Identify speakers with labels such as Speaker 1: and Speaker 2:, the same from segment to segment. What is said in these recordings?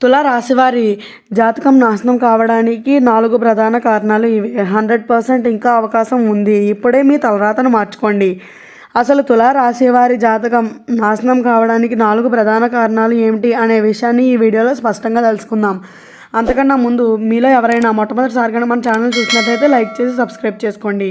Speaker 1: తులారాశివారి జాతకం నాశనం కావడానికి నాలుగు ప్రధాన కారణాలు ఇవి. హండ్రెడ్ పర్సెంట్ ఇంకా అవకాశం ఉంది. ఇప్పుడే మీ తలరాతను మార్చుకోండి. అసలు తులారాశివారి జాతకం నాశనం కావడానికి నాలుగు ప్రధాన కారణాలు ఏమిటి అనే విషయాన్ని ఈ వీడియోలో స్పష్టంగా తెలుసుకుందాం. అంతకన్నా ముందు మీలో ఎవరైనా మొట్టమొదటిసారిగా మన ఛానల్ చూసినట్లయితే లైక్ చేసి సబ్స్క్రైబ్ చేసుకోండి.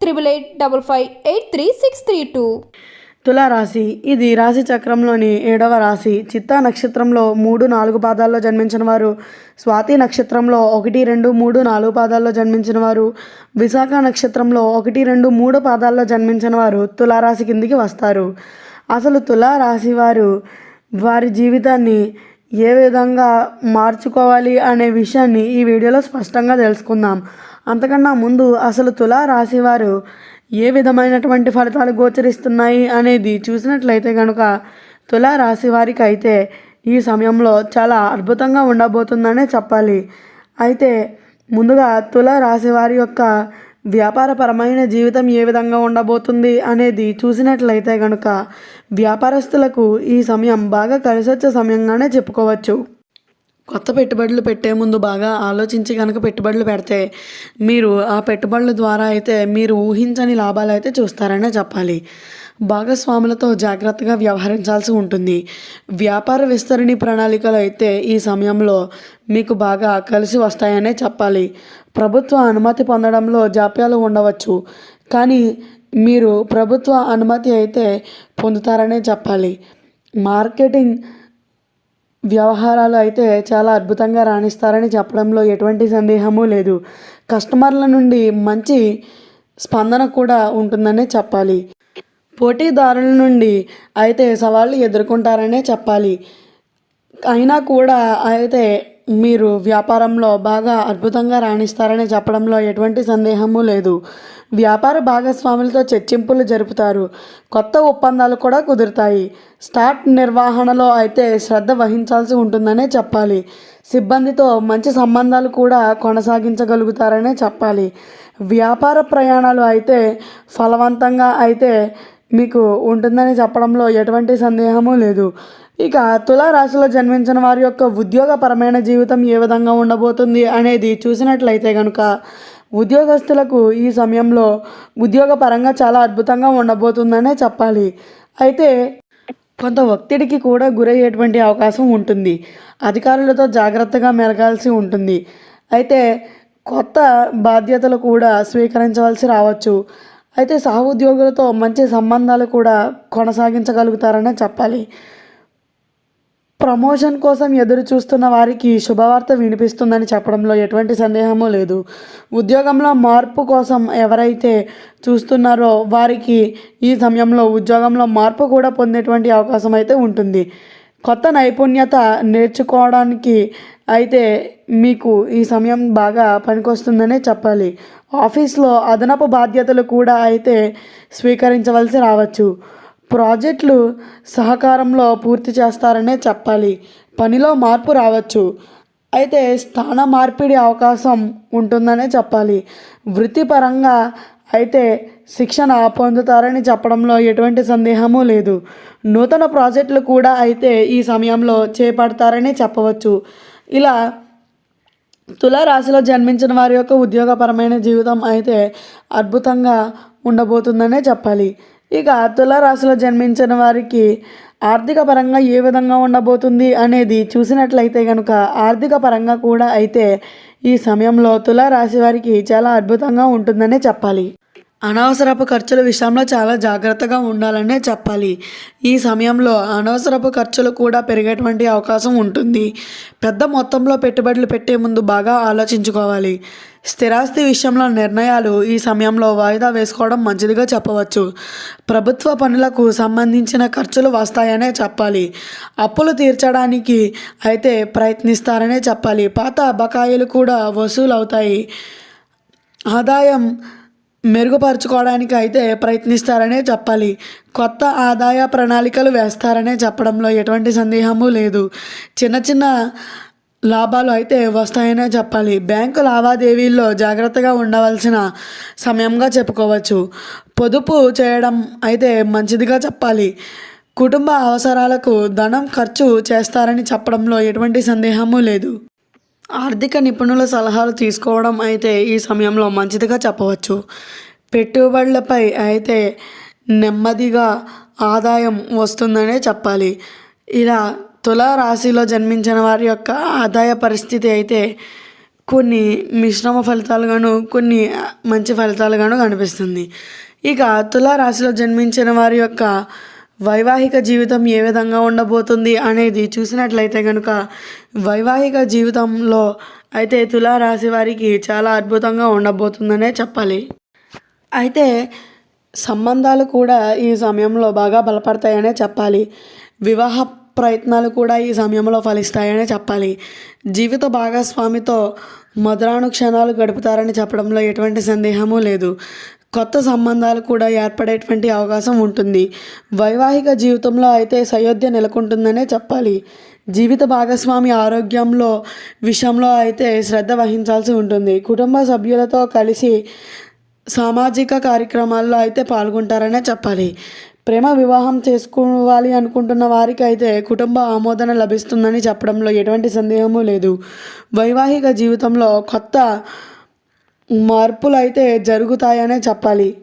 Speaker 2: triple eight double five eight three six three two
Speaker 1: తులారాశి ఇది రాశి చక్రంలోని ఏడవ రాశి. చిత్తా నక్షత్రంలో మూడు నాలుగు పాదాల్లో జన్మించిన వారు. స్వాతి నక్షత్రంలో ఒకటి రెండు మూడు నాలుగు పాదాల్లో జన్మించిన వారు. విశాఖ నక్షత్రంలో ఒకటి రెండు మూడు పాదాల్లో జన్మించిన వారు తులారాశి కిందికి వస్తారు. అసలు తులారాశి వారు వారి జీవితాన్ని ఏ విధంగా మార్చుకోవాలి అనే విషయాన్ని ఈ వీడియోలో స్పష్టంగా తెలుసుకుందాం. అంతకన్నా ముందు అసలు తులా రాశివారు ఏ విధమైనటువంటి ఫలితాలు గోచరిస్తున్నాయి అనేది చూసినట్లయితే కనుక తులా రాశివారికి అయితే ఈ సమయంలో చాలా అద్భుతంగా ఉండబోతుందనే చెప్పాలి. అయితే ముందుగా తుల రాశి వారి యొక్క వ్యాపారపరమైన జీవితం ఏ విధంగా ఉండబోతుంది అనేది చూసినట్లయితే కనుక వ్యాపారస్తులకు ఈ సమయం బాగా కలిసొచ్చే సమయంగానే చెప్పుకోవచ్చు. కొత్త పెట్టుబడులు పెట్టే ముందు బాగా ఆలోచించి కనుక పెట్టుబడులు పెడితే మీరు ఆ పెట్టుబడుల ద్వారా అయితే మీరు ఊహించని లాభాలు అయితే చూస్తారనే చెప్పాలి. భాగస్వాములతో జాగ్రత్తగా వ్యవహరించాల్సి ఉంటుంది. వ్యాపార విస్తరణి ప్రణాళికలు అయితే ఈ సమయంలో మీకు బాగా కలిసి వస్తాయనే చెప్పాలి. ప్రభుత్వ అనుమతి పొందడంలో జాప్యాలు ఉండవచ్చు. కానీ మీరు ప్రభుత్వ అనుమతి అయితే పొందుతారనే చెప్పాలి. మార్కెటింగ్ వ్యవహారాలు అయితే చాలా అద్భుతంగా రాణిస్తారని చెప్పడంలో ఎటువంటి సందేహము లేదు. కస్టమర్ల నుండి మంచి స్పందన కూడా ఉంటుందనే చెప్పాలి. పోటీదారుల నుండి అయితే సవాళ్ళు ఎదుర్కొంటారనే చెప్పాలి. అయినా కూడా అయితే మీరు వ్యాపారంలో బాగా అద్భుతంగా రాణిస్తారని చెప్పడంలో ఎటువంటి సందేహము లేదు. వ్యాపార భాగస్వాములతో చర్చింపులు జరుపుతారు. కొత్త ఒప్పందాలు కూడా కుదురుతాయి. స్టార్ట్ నిర్వహణలో అయితే శ్రద్ధ వహించాల్సి ఉంటుందనే చెప్పాలి. సిబ్బందితో మంచి సంబంధాలు కూడా కొనసాగించగలుగుతారనే చెప్పాలి. వ్యాపార ప్రయాణాలు అయితే ఫలవంతంగా అయితే మీకు ఉంటుందని చెప్పడంలో ఎటువంటి సందేహము లేదు. ఇక తులారాశిలో జన్మించిన వారి యొక్క ఉద్యోగపరమైన జీవితం ఏ విధంగా ఉండబోతుంది అనేది చూసినట్లయితే కనుక ఉద్యోగస్తులకు ఈ సమయంలో ఉద్యోగపరంగా చాలా అద్భుతంగా ఉండబోతుందనే చెప్పాలి. అయితే కొంత ఒత్తిడికి కూడా గురయ్యేటువంటి అవకాశం ఉంటుంది. అధికారులతో జాగ్రత్తగా మెరగాల్సి ఉంటుంది. అయితే కొత్త బాధ్యతలు కూడా స్వీకరించవలసి రావచ్చు. అయితే సహోద్యోగులతో మంచి సంబంధాలు కూడా కొనసాగించగలుగుతారనే చెప్పాలి. ప్రమోషన్ కోసం ఎదురు చూస్తున్న వారికి శుభవార్త వినిపిస్తుందని చెప్పడంలో ఎటువంటి సందేహము లేదు. ఉద్యోగంలో మార్పు కోసం ఎవరైతే చూస్తున్నారో వారికి ఈ సమయంలో ఉద్యోగంలో మార్పు కూడా పొందేటువంటి అవకాశం అయితే ఉంటుంది. కొత్త నైపుణ్యత నేర్చుకోవడానికి అయితే మీకు ఈ సమయం బాగా పనికొస్తుందనే చెప్పాలి. ఆఫీస్లో అదనపు బాధ్యతలు కూడా అయితే స్వీకరించవలసి రావచ్చు. ప్రాజెక్టులు సహకారంలో పూర్తి చేస్తారనే చెప్పాలి. పనిలో మార్పు రావచ్చు. అయితే స్థాన మార్పిడి అవకాశం ఉంటుందనే చెప్పాలి. వృత్తిపరంగా అయితే శిక్షణ పొందుతారని చెప్పడంలో ఎటువంటి సందేహము లేదు. నూతన ప్రాజెక్టులు కూడా అయితే ఈ సమయంలో చేపడతారని చెప్పవచ్చు. ఇలా తులారాశిలో జన్మించిన వారి యొక్క ఉద్యోగపరమైన జీవితం అయితే అద్భుతంగా ఉండబోతుందనే చెప్పాలి. ఇక తులారాశిలో జన్మించిన వారికి ఆర్థిక పరంగా ఏ విధంగా ఉండబోతుంది అనేది చూసినట్లయితే కనుక ఆర్థిక పరంగా కూడా అయితే ఈ సమయంలో తులారాశి వారికి చాలా అద్భుతంగా ఉంటుందనే చెప్పాలి. అనవసరపు ఖర్చుల విషయంలో చాలా జాగ్రత్తగా ఉండాలనే చెప్పాలి. ఈ సమయంలో అనవసరపు ఖర్చులు కూడా పెరిగేటువంటి అవకాశం ఉంటుంది. పెద్ద మొత్తంలో పెట్టుబడులు పెట్టే ముందు బాగా ఆలోచించుకోవాలి. స్థిరాస్తి విషయంలో నిర్ణయాలు ఈ సమయంలో వాయిదా వేసుకోవడం మంచిదిగా చెప్పవచ్చు. ప్రభుత్వ పనులకు సంబంధించిన ఖర్చులు వస్తాయనే చెప్పాలి. అప్పులు తీర్చడానికి అయితే ప్రయత్నిస్తారనే చెప్పాలి. పాత బకాయిలు కూడా వసూలు అవుతాయి ఆదాయం మెరుగుపరుచుకోవడానికి అయితే ప్రయత్నిస్తారనే చెప్పాలి. కొత్త ఆదాయ ప్రణాళికలు వేస్తారనే చెప్పడంలో ఎటువంటి సందేహము లేదు. చిన్న చిన్న లాభాలు అయితే వస్తాయనే చెప్పాలి. బ్యాంకు లావాదేవీల్లో జాగ్రత్తగా ఉండవలసిన సమయంగా చెప్పుకోవచ్చు. పొదుపు చేయడం అయితే మంచిదిగా చెప్పాలి. కుటుంబ అవసరాలకు ధనం ఖర్చు చేస్తారని చెప్పడంలో ఎటువంటి సందేహము లేదు. ఆర్థిక నిపుణుల సలహాలు తీసుకోవడం అయితే ఈ సమయంలో మంచిదిగా చెప్పవచ్చు. పెట్టుబడులపై అయితే నెమ్మదిగా ఆదాయం వస్తుందనే చెప్పాలి. ఇలా తులా రాశిలో జన్మించిన వారి యొక్క ఆదాయ పరిస్థితి అయితే కొన్ని మిశ్రమ ఫలితాలుగాను కొన్ని మంచి ఫలితాలుగాను కనిపిస్తుంది. ఇక తులా రాశిలో జన్మించిన వారి యొక్క వైవాహిక జీవితం ఏ విధంగా ఉండబోతుంది అనేది చూసినట్లయితే కనుక వైవాహిక జీవితంలో అయితే తులా రాశి వారికి చాలా అద్భుతంగా ఉండబోతుందనే చెప్పాలి. అయితే సంబంధాలు కూడా ఈ సమయంలో బాగా బలపడతాయనే చెప్పాలి. వివాహ ప్రయత్నాలు కూడా ఈ సమయంలో ఫలిస్తాయనే చెప్పాలి. జీవిత భాగస్వామితో మధురాను క్షణాలు గడుపుతారని చెప్పడంలో ఎటువంటి సందేహము లేదు. కొత్త సంబంధాలు కూడా ఏర్పడేటువంటి అవకాశం ఉంటుంది. వైవాహిక జీవితంలో అయితే సయోధ్య నెలకొంటుందనే చెప్పాలి. జీవిత భాగస్వామి ఆరోగ్యంలో విషయంలో అయితే శ్రద్ధ వహించాల్సి ఉంటుంది. కుటుంబ సభ్యులతో కలిసి సామాజిక కార్యక్రమాల్లో అయితే పాల్గొంటారనే చెప్పాలి. ప్రేమ వివాహం చేసుకోవాలి అనుకుంటున్న వారికి అయితే కుటుంబ ఆమోదన లభిస్తుందని చెప్పడంలో ఎటువంటి సందేహము లేదు. వైవాహిక జీవితంలో కొత్త మార్పులు అయితే జరుగుతాయనే చెప్పాలి.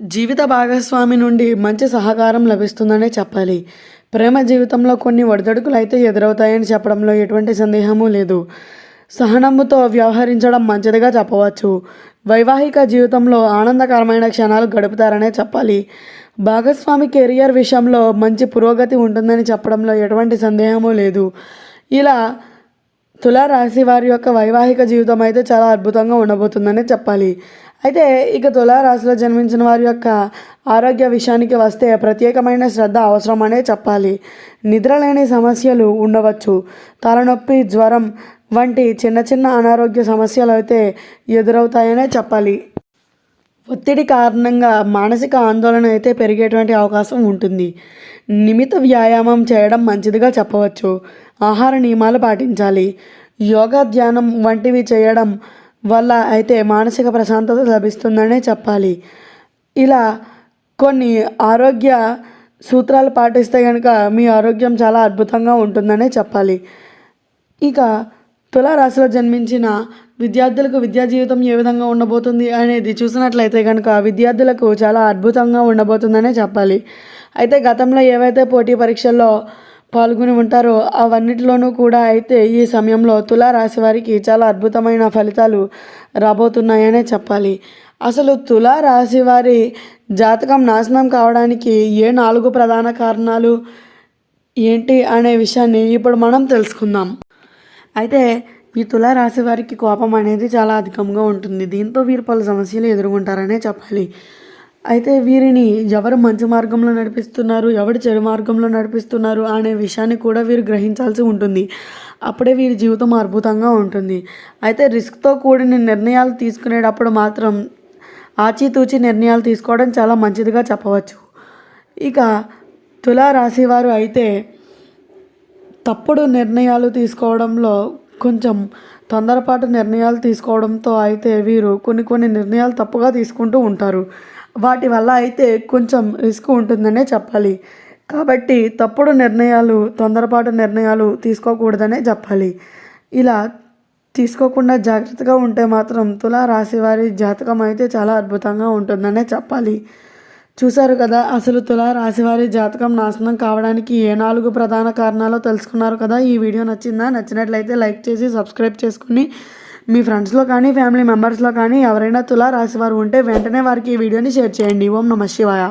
Speaker 1: జీవిత భాగస్వామి నుండి మంచి సహకారం లభిస్తుందనే చెప్పాలి. ప్రేమ జీవితంలో కొన్ని ఒడిదడుకులు అయితే ఎదురవుతాయని చెప్పడంలో ఎటువంటి సందేహము లేదు. సహనముతో వ్యవహరించడం మంచిదిగా చెప్పవచ్చు. వైవాహిక జీవితంలో ఆనందకరమైన క్షణాలు గడుపుతారనే చెప్పాలి. భాగస్వామి కెరియర్ విషయంలో మంచి పురోగతి ఉంటుందని చెప్పడంలో ఎటువంటి సందేహము లేదు. ఇలా తులారాశి వారి యొక్క వైవాహిక జీవితం అయితే చాలా అద్భుతంగా ఉండబోతుందని చెప్పాలి. అయితే ఇక తులారాశిలో జన్మించిన వారి యొక్క ఆరోగ్య విషయానికి వస్తే ప్రత్యేకమైన శ్రద్ధ అవసరమనే చెప్పాలి. నిద్రలేని సమస్యలు ఉండవచ్చు. తలనొప్పి జ్వరం వంటి చిన్న చిన్న అనారోగ్య సమస్యలు అయితే ఎదురవుతాయనే చెప్పాలి. ఒత్తిడి కారణంగా మానసిక ఆందోళన అయితే పెరిగేటువంటి అవకాశం ఉంటుంది. నిమిత వ్యాయామం చేయడం మంచిదిగా చెప్పవచ్చు. ఆహార నియమాలు పాటించాలి. యోగా ధ్యానం వంటివి చేయడం వల్ల అయితే మానసిక ప్రశాంతత లభిస్తుందనే చెప్పాలి. ఇలా కొన్ని ఆరోగ్య సూత్రాలు పాటిస్తే కనుక మీ ఆరోగ్యం చాలా అద్భుతంగా ఉంటుందనే చెప్పాలి. ఇక తులారాశిలో జన్మించిన విద్యార్థులకు విద్యా జీవితం ఏ విధంగా ఉండబోతుంది అనేది చూసినట్లయితే కనుక విద్యార్థులకు చాలా అద్భుతంగా ఉండబోతుందనే చెప్పాలి. అయితే గతంలో ఏవైతే పోటీ పరీక్షల్లో పాల్గొని ఉంటారో అవన్నిటిలోనూ కూడా అయితే ఈ సమయంలో తులా రాశి వారికి చాలా అద్భుతమైన ఫలితాలు రాబోతున్నాయనే చెప్పాలి. అసలు తులా రాశి వారి జాతకం నాశనం కావడానికి ఏ నాలుగు ప్రధాన కారణాలు ఏంటి అనే విషయాన్ని ఇప్పుడు మనం తెలుసుకుందాం. అయితే ఈ తులారాశి వారికి కోపం అనేది చాలా అధికంగా ఉంటుంది. దీంతో వీరు పలు సమస్యలు ఎదుర్కొంటారనే చెప్పాలి. అయితే వీరిని ఎవరు మంచి మార్గంలో నడిపిస్తున్నారు ఎవరు చెడు మార్గంలో నడిపిస్తున్నారు అనే విషయాన్ని కూడా వీరు గ్రహించాల్సి ఉంటుంది. అప్పుడే వీరి జీవితం అద్భుతంగా ఉంటుంది. అయితే రిస్క్తో కూడిన నిర్ణయాలు తీసుకునేటప్పుడు మాత్రం ఆచితూచి నిర్ణయాలు తీసుకోవడం చాలా మంచిదిగా చెప్పవచ్చు. ఇక తులా రాశి వారు అయితే తప్పుడు నిర్ణయాలు తీసుకోవడంలో కొంచెం తొందరపాటు నిర్ణయాలు తీసుకోవడంతో అయితే వీరు కొన్ని కొన్ని నిర్ణయాలు తప్పుగా తీసుకుంటూ ఉంటారు. వాటి వల్ల అయితే కొంచెం రిస్క్ ఉంటుందనే చెప్పాలి. కాబట్టి తప్పుడు నిర్ణయాలు తొందరపాటు నిర్ణయాలు తీసుకోకూడదనే చెప్పాలి. ఇలా తీసుకోకుండా జాగ్రత్తగా ఉంటే మాత్రం తులా రాశి వారి జాతకం అయితే చాలా అద్భుతంగా ఉంటుందనే చెప్పాలి. చూశారు కదా అసలు తులా రాశివారి జాతకం నాశనం కావడానికి ఏ నాలుగు ప్రధాన కారణాలు తెలుసుకున్నారు కదా? ఈ వీడియో నచ్చిందా? నచ్చినట్లయితే లైక్ చేసి సబ్స్క్రైబ్ చేసుకుని మీ ఫ్రెండ్స్లో కానీ ఫ్యామిలీ మెంబర్స్లో కానీ ఎవరైనా తులా రాశివారు ఉంటే వెంటనే వారికి ఈ వీడియోని షేర్ చేయండి. ఓం నమ శివాయ.